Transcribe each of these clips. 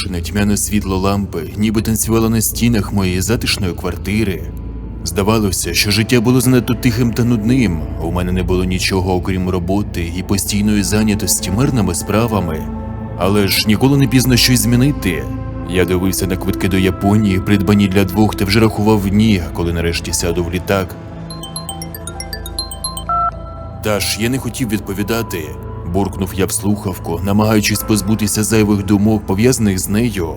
Приглушене тьмяне світло лампи, ніби танцювало на стінах моєї затишної квартири. Здавалося, що життя було занадто тихим та нудним. У мене не було нічого, окрім роботи і постійної зайнятості мирними справами. Але ж ніколи не пізно щось змінити. Я дивився на квитки до Японії, придбані для двох, та вже рахував дні, коли нарешті сяду в літак. Даш, я не хотів відповідати. Буркнув я в слухавку, намагаючись позбутися зайвих думок, пов'язаних з нею.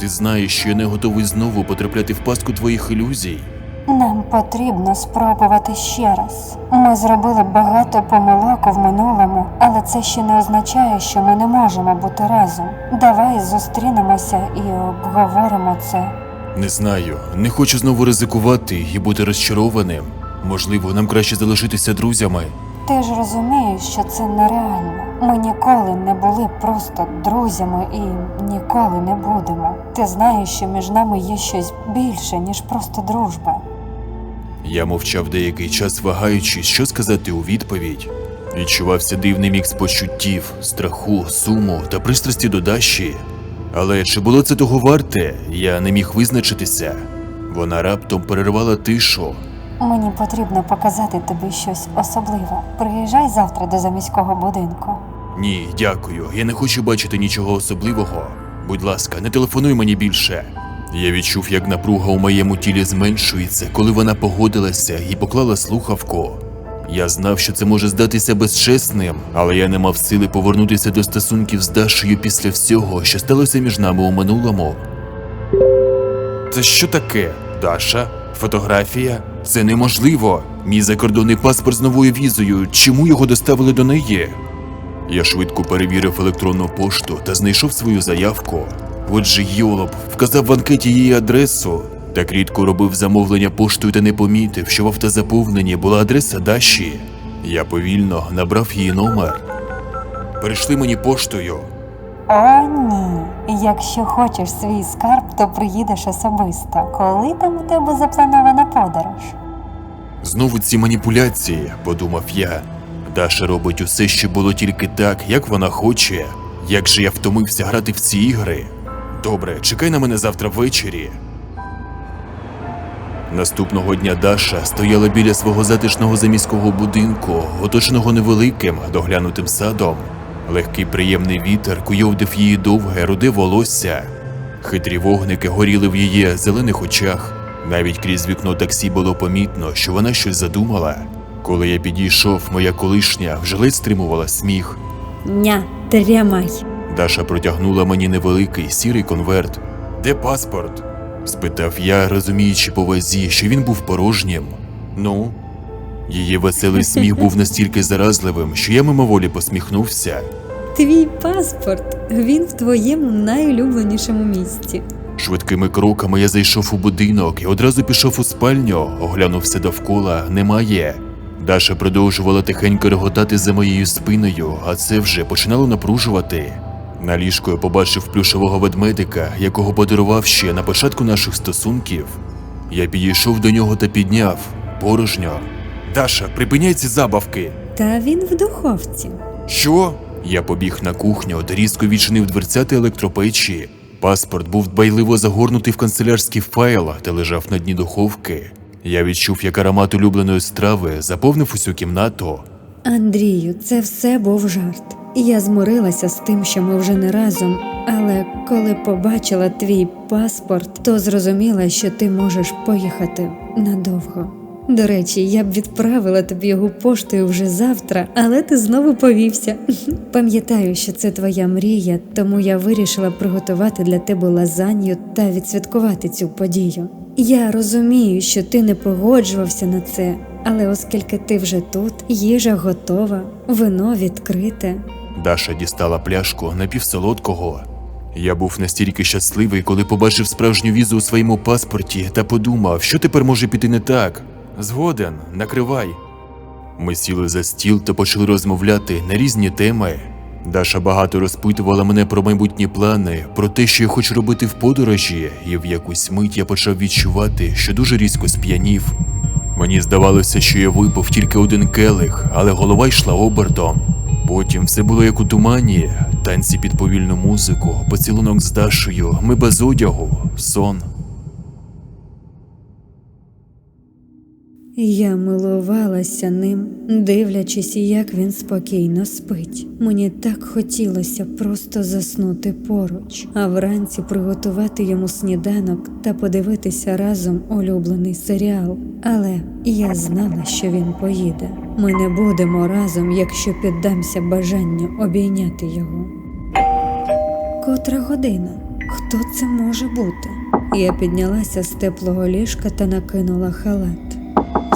Ти знаєш, що я не готовий знову потрапляти в пастку твоїх ілюзій. Нам потрібно спробувати ще раз. Ми зробили багато помилок в минулому, але це ще не означає, що ми не можемо бути разом. Давай зустрінемося і обговоримо це. Не знаю, не хочу знову ризикувати і бути розчарованим. Можливо, нам краще залишитися друзями. Ти ж розумієш, що це нереально. Ми ніколи не були просто друзями і ніколи не будемо. Ти знаєш, що між нами є щось більше, ніж просто дружба. Я мовчав деякий час, вагаючись, що сказати у відповідь. Відчувався дивний мікс почуттів, страху, суму та пристрасті до Даші. Але чи було це того варте, я не міг визначитися. Вона раптом перервала тишу. Мені потрібно показати тобі щось особливе. Приїжджай завтра до заміського будинку. Ні, дякую. Я не хочу бачити нічого особливого. Будь ласка, не телефонуй мені більше. Я відчув, як напруга у моєму тілі зменшується, коли вона погодилася і поклала слухавку. Я знав, що це може здатися безчесним, але я не мав сили повернутися до стосунків з Дашею після всього, що сталося між нами у минулому. Це що таке? Даша? Фотографія? Це неможливо. Мій закордонний паспорт з новою візою. Чому його доставили до неї? Я швидко перевірив електронну пошту та знайшов свою заявку. Отже, Йолоп вказав в анкеті її адресу. Так рідко робив замовлення поштою та не помітив, що в автозаповненні була адреса Даші. Я повільно набрав її номер. Перейшли мені поштою. О, ні. Якщо хочеш свій скарб, то приїдеш особисто. Коли там у тебе запланована подорож? Знову ці маніпуляції, подумав я. Даша робить усе, що було тільки так, як вона хоче. Як же я втомився грати в ці ігри. Добре, чекай на мене завтра ввечері. Наступного дня Даша стояла біля свого затишного заміського будинку, оточеного невеликим доглянутим садом. Легкий приємний вітер куйовдив її довге руде волосся. Хитрі вогники горіли в її зелених очах. Навіть крізь вікно таксі було помітно, що вона щось задумала. Коли я підійшов, моя колишня вже ледь стримувала сміх. Ня, тримай. Даша протягнула мені невеликий сірий конверт. Де паспорт? спитав я, розуміючи по вазі, що він був порожнім. Ну, її веселий сміх був настільки заразливим, що я мимоволі посміхнувся. Твій паспорт. Він в твоєму найулюбленішому місці. Швидкими кроками я зайшов у будинок і одразу пішов у спальню, оглянувся довкола, немає. Даша продовжувала тихенько реготати за моєю спиною, а це вже починало напружувати. На ліжку я побачив плюшового ведмедика, якого подарував ще на початку наших стосунків. Я підійшов до нього та підняв порожньо. Даша, припиняй ці забавки. Та він в духовці. Що? Я побіг на кухню та різко відчинив дверцяти електропечі. Паспорт був дбайливо загорнутий в канцелярський файл та лежав на дні духовки. Я відчув, як аромат улюбленої страви заповнив усю кімнату. Андрію, це все був жарт. Я змирилася з тим, що ми вже не разом, але коли побачила твій паспорт, то зрозуміла, що ти можеш поїхати надовго. До речі, я б відправила тобі його поштою вже завтра, але ти знову повівся. Пам'ятаю, що це твоя мрія, тому я вирішила приготувати для тебе лазанью та відсвяткувати цю подію. Я розумію, що ти не погоджувався на це, але оскільки ти вже тут, їжа готова, вино відкрите. Даша дістала пляшку напівсолодкого. Я був настільки щасливий, коли побачив справжню візу у своєму паспорті та подумав, що тепер може піти не так. Згоден, накривай. Ми сіли за стіл та почали розмовляти на різні теми. Даша багато розпитувала мене про майбутні плани, про те, що я хочу робити в подорожі, і в якусь мить я почав відчувати, що дуже різко сп'янів. Мені здавалося, що я випив тільки один келих, але голова йшла обертом. Потім все було як у тумані, Танці під повільну музику, поцілунок з Дашею, ми без одягу, сон. Я милувалася ним, дивлячись, як він спокійно спить. Мені так хотілося просто заснути поруч, а вранці приготувати йому сніданок та подивитися разом улюблений серіал. Але я знала, що він поїде. Ми не будемо разом, якщо піддамся бажанню обійняти його. Котра година? Хто це може бути? Я піднялася з теплого ліжка та накинула халат.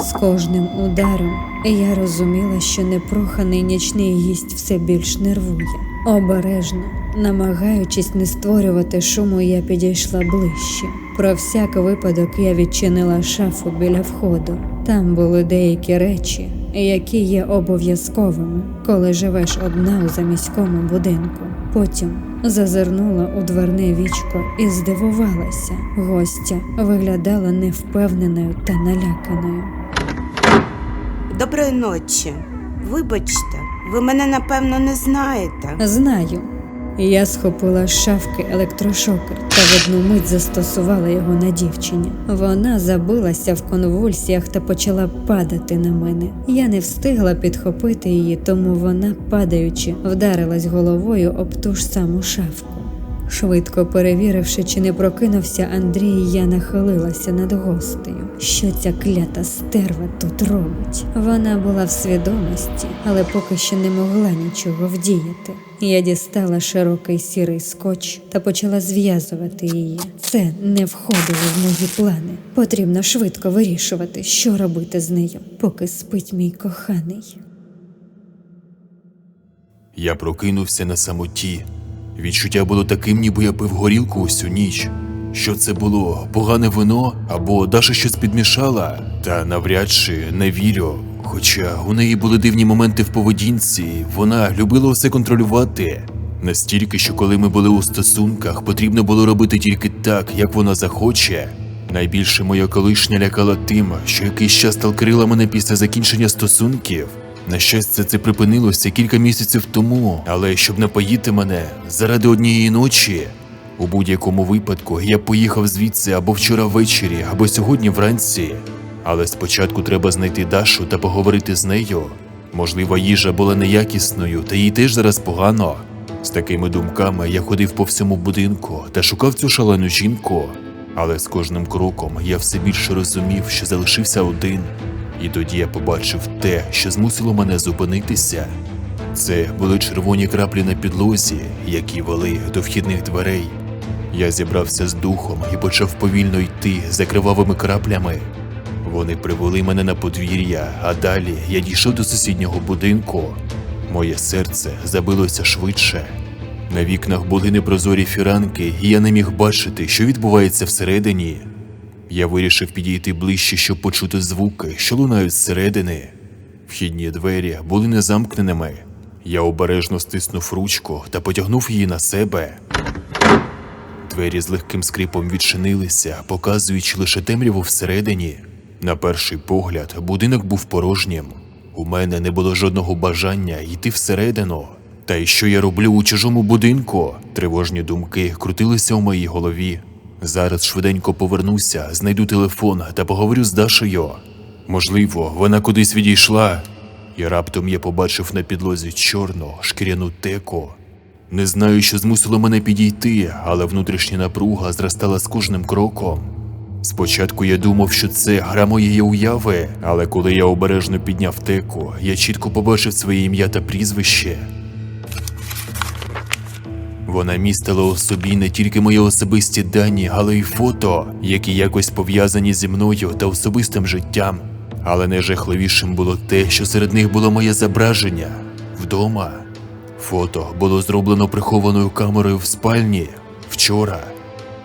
З кожним ударом я розуміла, що непроханий нічний гість все більш нервує. Обережно, намагаючись не створювати шуму, я підійшла ближче. Про всяк випадок я відчинила шафу біля входу. Там були деякі речі, які є обов'язковими, коли живеш одна у заміському будинку. Потім зазирнула у дверне вічко і здивувалася. Гостя виглядала невпевненою та наляканою. Доброї ночі. Вибачте, ви мене напевно не знаєте. Знаю. Я схопила з шафки електрошокер та в одну мить застосувала його на дівчині. Вона забилася в конвульсіях та почала падати на мене. Я не встигла підхопити її, тому вона, падаючи, вдарилась головою об ту ж саму шафку. Швидко перевіривши, чи не прокинувся Андрій, я нахилилася над гостею. Що ця клята стерва тут робить? Вона була в свідомості, але поки що не могла нічого вдіяти. Я дістала широкий сірий скотч та почала зв'язувати її. Це не входило в мої плани. Потрібно швидко вирішувати, що робити з нею, поки спить мій коханий. Я прокинувся на самоті. Відчуття було таким, ніби я пив горілку усю ніч. Що це було? Погане вино або Даша щось підмішала? Та навряд чи не вірю. Хоча у неї були дивні моменти в поведінці, вона любила все контролювати. Настільки, що коли ми були у стосунках, потрібно було робити тільки так, як вона захоче. Найбільше моя колишня лякала тим, що якийсь час талкрила мене після закінчення стосунків. На щастя, це припинилося кілька місяців тому, але щоб напоїти мене заради однієї ночі. У будь-якому випадку я поїхав звідси або вчора ввечері, або сьогодні вранці. Але спочатку треба знайти Дашу та поговорити з нею. Можливо, їжа була неякісною, та їй теж зараз погано. З такими думками я ходив по всьому будинку та шукав цю шалену жінку. Але з кожним кроком я все більше розумів, що залишився один. І тоді я побачив те, що змусило мене зупинитися. Це були червоні краплі на підлозі, які вели до вхідних дверей. Я зібрався з духом і почав повільно йти за кривавими краплями. Вони привели мене на подвір'я, а далі я дійшов до сусіднього будинку. Моє серце забилося швидше. На вікнах були непрозорі фіранки, і я не міг бачити, що відбувається всередині. Я вирішив підійти ближче, щоб почути звуки, що лунають зсередини. Вхідні двері були незамкненими. Я обережно стиснув ручку та потягнув її на себе. Двері з легким скрипом відчинилися, показуючи лише темряву всередині. На перший погляд, будинок був порожнім. У мене не було жодного бажання йти всередину. Та й що я роблю у чужому будинку? Тривожні думки крутилися у моїй голові. Зараз швиденько повернуся, знайду телефон та поговорю з Дашею. Можливо, вона кудись відійшла. І раптом я побачив на підлозі чорну шкіряну теку. Не знаю, що змусило мене підійти, але внутрішня напруга зростала з кожним кроком. Спочатку я думав, що це гра моєї уяви, але коли я обережно підняв теку, я чітко побачив своє ім'я та прізвище. Вона містила у собі не тільки мої особисті дані, але й фото, які якось пов'язані зі мною та особистим життям. Але найжахливішим було те, що серед них було моє зображення вдома. Фото було зроблено прихованою камерою в спальні вчора,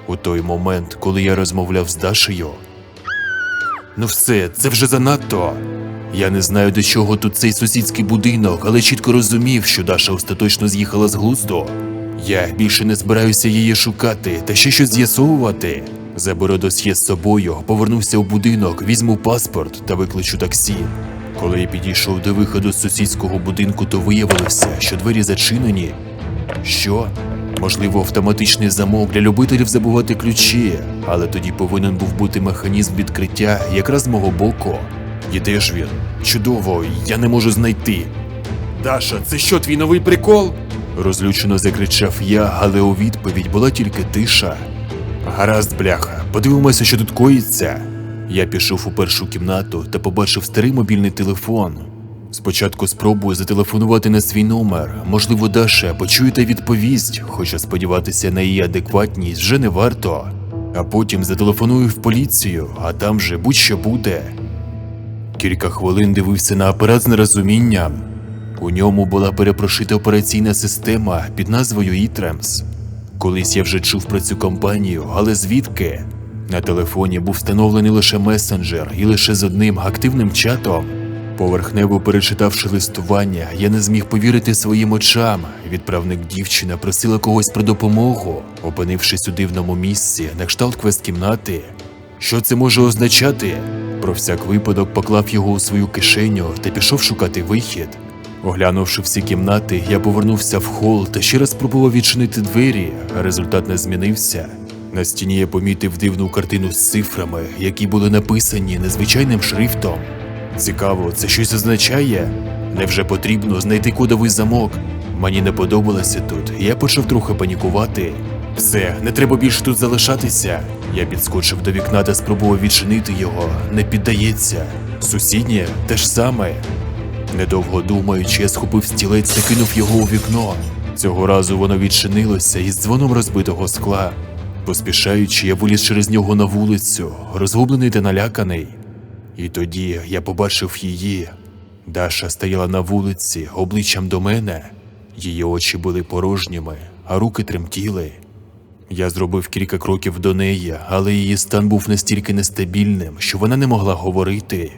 у той момент, коли я розмовляв з Дашею. Ну все, це вже занадто. Я не знаю, до чого тут цей сусідський будинок, але чітко розумів, що Даша остаточно з'їхала з глузду. Я більше не збираюся її шукати та ще щось з'ясовувати. Заберу досьє з собою, повернуся у будинок, візьму паспорт та викличу таксі. Коли я підійшов до виходу з сусідського будинку, то виявилося, що двері зачинені. Що? Можливо, автоматичний замок для любителів забувати ключі, але тоді повинен був бути механізм відкриття якраз з мого боку. І де ж він? Чудово, я не можу знайти. Даша, це що, твій новий прикол? Розлючено закричав я, але у відповідь була тільки тиша. Гаразд, бляха, подивимося, що тут коїться. Я пішов у першу кімнату та побачив старий мобільний телефон. Спочатку спробую зателефонувати на свій номер. Можливо, Даша почує та відповість, хоча сподіватися на її адекватність вже не варто. А потім зателефоную в поліцію, а там же будь-що буде. Кілька хвилин дивився на апарат з нерозумінням. У ньому була перепрошита операційна система під назвою e Колись я вже чув про цю компанію, але звідки? На телефоні був встановлений лише месенджер і лише з одним активним чатом. Поверхнево перечитавши листування, я не зміг повірити своїм очам. Відправник дівчина просила когось про допомогу, опинившись у дивному місці на кшталт квест-кімнати. Що це може означати? Про всяк випадок поклав його у свою кишеню та пішов шукати вихід. Оглянувши всі кімнати, я повернувся в хол та ще раз спробував відчинити двері, а результат не змінився. На стіні я помітив дивну картину з цифрами, які були написані незвичайним шрифтом. Цікаво, це щось означає? Невже потрібно знайти кодовий замок? Мені не подобалося тут, я почав трохи панікувати. Все, не треба більше тут залишатися. Я підскочив до вікна та спробував відчинити його. Не піддається. Сусіднє те ж саме. Недовго думаючи, я схопив стілець та кинув його у вікно. Цього разу воно відчинилося із дзвоном розбитого скла. Поспішаючи, я виліз через нього на вулицю, розгублений та наляканий. І тоді я побачив її. Даша стояла на вулиці, обличчям до мене. Її очі були порожніми, а руки тремтіли. Я зробив кілька кроків до неї, але її стан був настільки нестабільним, що вона не могла говорити.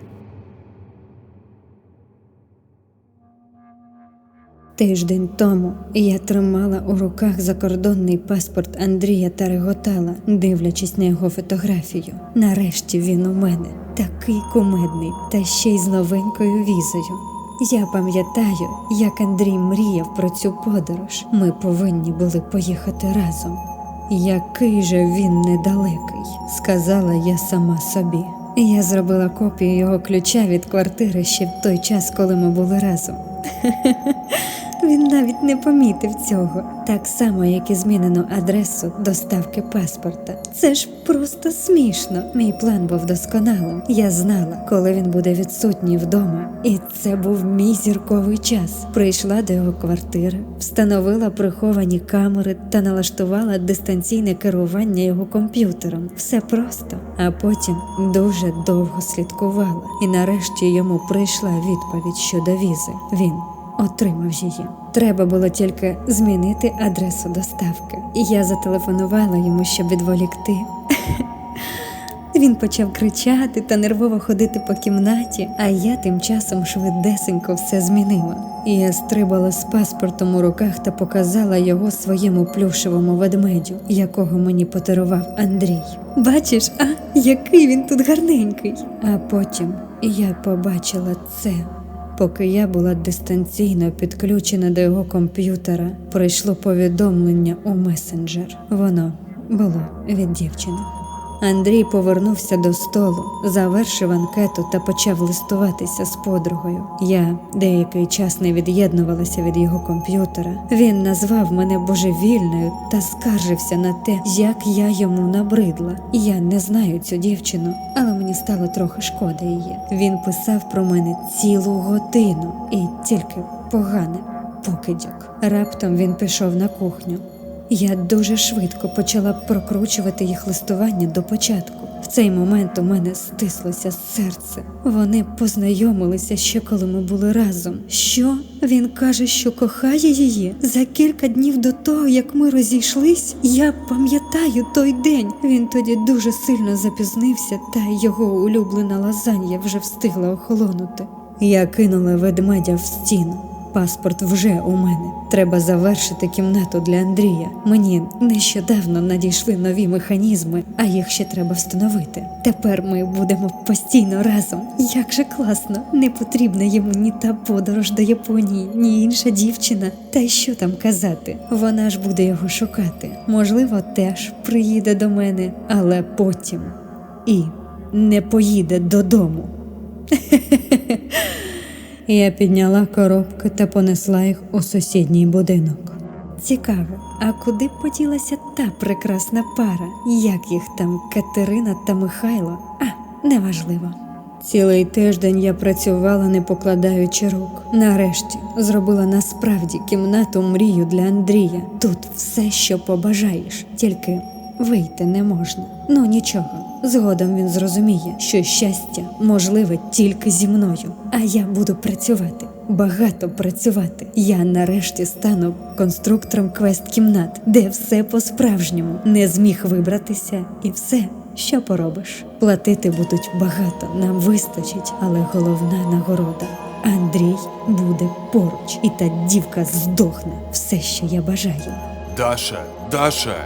Тиждень тому я тримала у руках закордонний паспорт Андрія та реготала, дивлячись на його фотографію. Нарешті він у мене такий кумедний та ще й з новенькою візою. Я пам'ятаю, як Андрій мріяв про цю подорож. Ми повинні були поїхати разом. Який же він недалекий, сказала я сама собі. Я зробила копію його ключа від квартири ще в той час, коли ми були разом. Він навіть не помітив цього, так само, як і змінену адресу доставки паспорта. Це ж просто смішно. Мій план був досконалим. Я знала, коли він буде відсутній вдома. І це був мій зірковий час. Прийшла до його квартири, встановила приховані камери та налаштувала дистанційне керування його комп'ютером. Все просто. А потім дуже довго слідкувала. І нарешті йому прийшла відповідь щодо візи. Він отримав її. Треба було тільки змінити адресу доставки. І я зателефонувала йому, щоб відволікти. Він почав кричати та нервово ходити по кімнаті, а я тим часом швидесенько все змінила. І я стрибала з паспортом у руках та показала його своєму плюшевому ведмедю, якого мені подарував Андрій. Бачиш, а який він тут гарненький. А потім я побачила це. Поки я була дистанційно підключена до його комп'ютера, прийшло повідомлення у месенджер. Воно було від дівчини. Андрій повернувся до столу, завершив анкету та почав листуватися з подругою. Я деякий час не від'єднувалася від його комп'ютера. Він назвав мене божевільною та скаржився на те, як я йому набридла. Я не знаю цю дівчину, але мені стало трохи шкода її. Він писав про мене цілу годину і тільки погане покидьок. Раптом він пішов на кухню. Я дуже швидко почала прокручувати їх листування до початку. В цей момент у мене стислося серце. Вони познайомилися ще коли ми були разом. Що? Він каже, що кохає її за кілька днів до того, як ми розійшлись. Я пам'ятаю той день. Він тоді дуже сильно запізнився, та його улюблена лазанья вже встигла охолонути. Я кинула ведмедя в стіну. Паспорт вже у мене. Треба завершити кімнату для Андрія. Мені нещодавно надійшли нові механізми, а їх ще треба встановити. Тепер ми будемо постійно разом. Як же класно! Не потрібна йому ні та подорож до Японії, ні інша дівчина. Та й що там казати? Вона ж буде його шукати. Можливо, теж приїде до мене, але потім і не поїде додому. Я підняла коробки та понесла їх у сусідній будинок. Цікаво, а куди поділася та прекрасна пара? Як їх там Катерина та Михайло? А, неважливо. Цілий тиждень я працювала, не покладаючи рук. Нарешті зробила насправді кімнату мрію для Андрія. Тут все, що побажаєш, тільки вийти не можна. Ну нічого. Згодом він зрозуміє, що щастя можливе тільки зі мною. А я буду працювати, багато працювати. Я нарешті стану конструктором квест-кімнат, де все по-справжньому не зміг вибратися, і все, що поробиш. Платити будуть багато, нам вистачить, але головна нагорода. Андрій буде поруч, і та дівка здохне все, що я бажаю. Даша, Даша,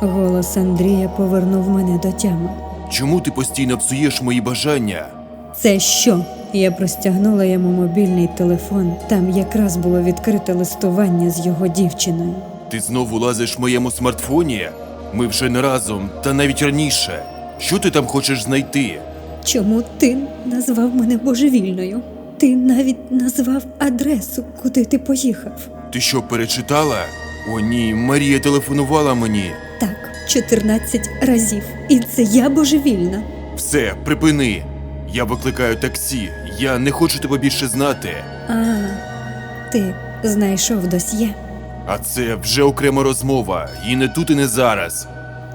Голос Андрія повернув мене до тями. чому ти постійно псуєш мої бажання? Це що? Я простягнула йому мобільний телефон. Там якраз було відкрите листування з його дівчиною. Ти знову лазиш в моєму смартфоні? Ми вже не разом, та навіть раніше. Що ти там хочеш знайти? Чому ти назвав мене божевільною? Ти навіть назвав адресу, куди ти поїхав. Ти що, перечитала? О ні, Марія телефонувала мені. Так, 14 разів. І це я божевільна. Все, припини. Я викликаю таксі. Я не хочу тебе більше знати. А, ти знайшов досьє. А це вже окрема розмова, і не тут, і не зараз.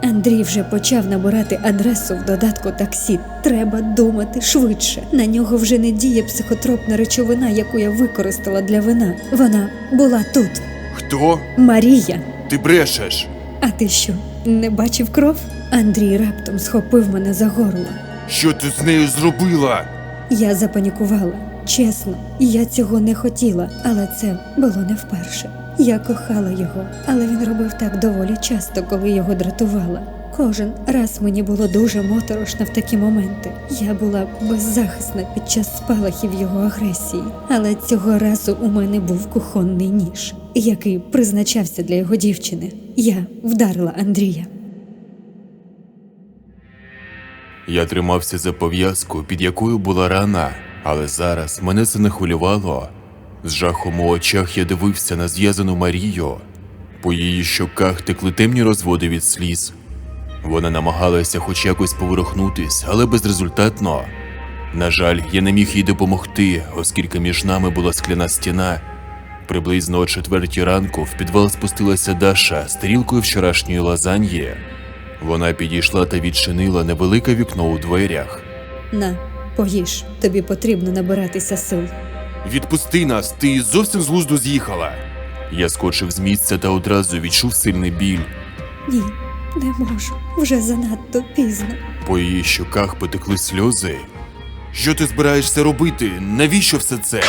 Андрій вже почав набирати адресу в додатку таксі. Треба думати швидше. На нього вже не діє психотропна речовина, яку я використала для вина. Вона була тут. Хто? Марія. Ти брешеш? А ти що, не бачив кров? Андрій раптом схопив мене за горло. Що ти з нею зробила? Я запанікувала. Чесно, я цього не хотіла, але це було не вперше. Я кохала його, але він робив так доволі часто, коли його дратувала. Кожен раз мені було дуже моторошно в такі моменти. Я була беззахисна під час спалахів його агресії, але цього разу у мене був кухонний ніж, який призначався для його дівчини. Я вдарила Андрія. Я тримався за пов'язку, під якою була рана, але зараз мене це не хвилювало. З жахом у очах я дивився на зв'язану Марію. По її щоках текли темні розводи від сліз. Вона намагалася хоч якось поворухнутись, але безрезультатно. На жаль, я не міг їй допомогти, оскільки між нами була скляна стіна. Приблизно о четвертій ранку в підвал спустилася Даша з тарілкою вчорашньої лазаньї. Вона підійшла та відчинила невелике вікно у дверях. На, поїж, тобі потрібно набиратися сил. Відпусти нас, ти зовсім з глузду з'їхала. Я скочив з місця та одразу відчув сильний біль. Ні, не можу. Вже занадто пізно. По її щоках потекли сльози. Що ти збираєшся робити? Навіщо все це?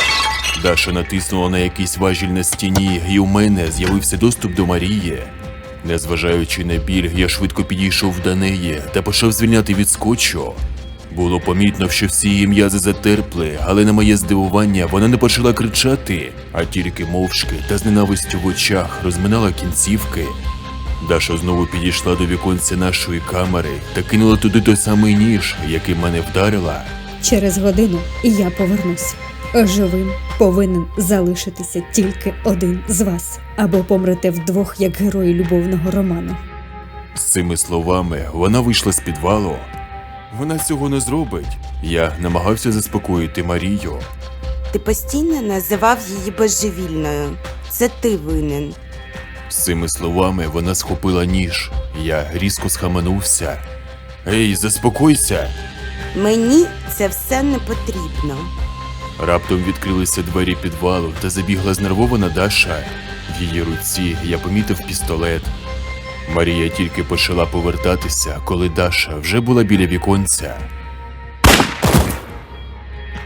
Даша натиснула на якийсь важіль на стіні, і у мене з'явився доступ до Марії. Незважаючи на біль, я швидко підійшов до неї та почав звільняти від скотчу. Було помітно, що всі її м'язи затерпли, але на моє здивування вона не почала кричати, а тільки мовчки та з ненавистю в очах розминала кінцівки. Даша знову підійшла до віконця нашої камери та кинула туди той самий ніж, який мене вдарила. Через годину я повернусь. Живим повинен залишитися тільки один з вас, або помрете вдвох, як герої любовного роману. З цими словами вона вийшла з підвалу. Вона цього не зробить. Я намагався заспокоїти Марію. Ти постійно називав її божевільною. Це ти винен. З цими словами вона схопила ніж. Я різко схаменувся. Ей, заспокойся! Мені це все не потрібно. Раптом відкрилися двері підвалу та забігла знервована Даша. В її руці я помітив пістолет. Марія тільки почала повертатися, коли Даша вже була біля віконця.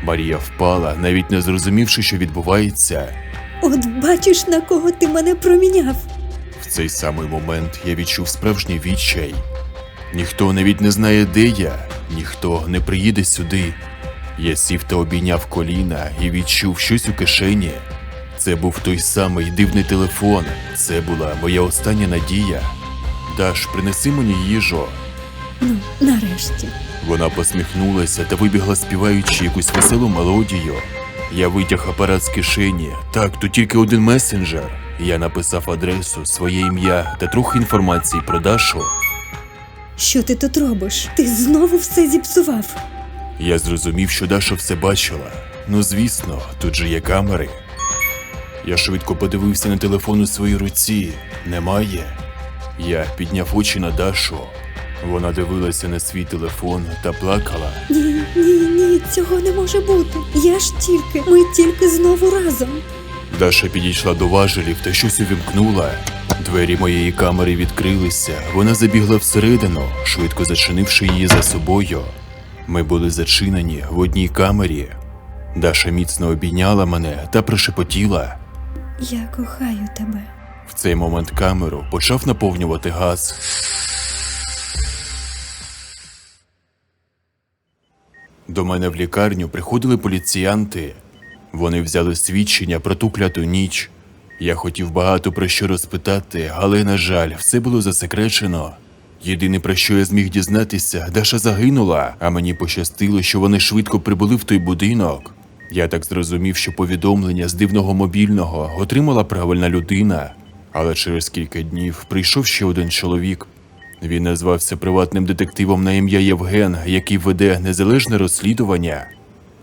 Марія впала, навіть не зрозумівши, що відбувається. От бачиш, на кого ти мене проміняв. В цей самий момент я відчув справжній відчай. Ніхто навіть не знає, де я, ніхто не приїде сюди. Я сів та обійняв коліна і відчув щось у кишені. Це був той самий дивний телефон. Це була моя остання надія. Даш, принеси мені їжу. Ну, нарешті. Вона посміхнулася та вибігла співаючи якусь веселу мелодію. Я витяг апарат з кишені. Так, тут тільки один месенджер. Я написав адресу, своє ім'я та трохи інформації про Дашу. Що ти тут робиш? Ти знову все зіпсував. Я зрозумів, що Даша все бачила. Ну, звісно, тут же є камери. Я швидко подивився на телефон у своїй руці. Немає. Я підняв очі на Дашу. Вона дивилася на свій телефон та плакала. Ні, ні, ні, цього не може бути. Я ж тільки, ми тільки знову разом. Даша підійшла до важелів та щось увімкнула. Двері моєї камери відкрилися. Вона забігла всередину, швидко зачинивши її за собою. Ми були зачинені в одній камері. Даша міцно обійняла мене та прошепотіла. Я кохаю тебе. В цей момент камеру почав наповнювати газ. До мене в лікарню приходили поліціянти. Вони взяли свідчення про ту кляту ніч. Я хотів багато про що розпитати, але, на жаль, все було засекречено. Єдине, про що я зміг дізнатися, Даша загинула, а мені пощастило, що вони швидко прибули в той будинок. Я так зрозумів, що повідомлення з дивного мобільного отримала правильна людина. Але через кілька днів прийшов ще один чоловік. Він назвався приватним детективом на ім'я Євген, який веде незалежне розслідування.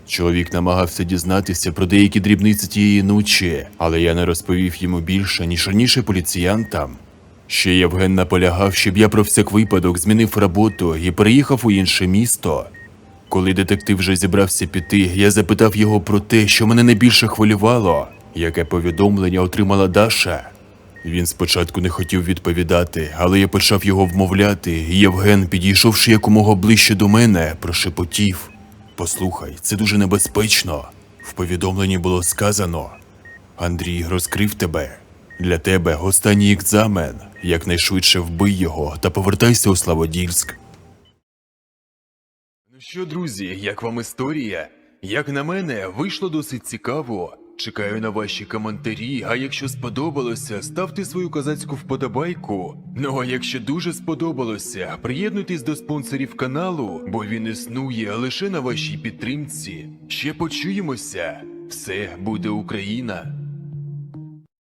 Чоловік намагався дізнатися про деякі дрібниці тієї ночі, але я не розповів йому більше, ніж раніше поліціянтам. Ще Євген наполягав, щоб я про всяк випадок змінив роботу і переїхав у інше місто. Коли детектив вже зібрався піти, я запитав його про те, що мене найбільше хвилювало, яке повідомлення отримала Даша. Він спочатку не хотів відповідати, але я почав його вмовляти, і Євген, підійшовши якомога ближче до мене, прошепотів. Послухай, це дуже небезпечно. В повідомленні було сказано: Андрій розкрив тебе. Для тебе останній екзамен. Якнайшвидше вбий його та повертайся у Славодільськ. Ну що, друзі, як вам історія? Як на мене, вийшло досить цікаво. Чекаю на ваші коментарі, а якщо сподобалося, ставте свою козацьку вподобайку. Ну а якщо дуже сподобалося, приєднуйтесь до спонсорів каналу, бо він існує лише на вашій підтримці. Ще почуємося. Все буде Україна.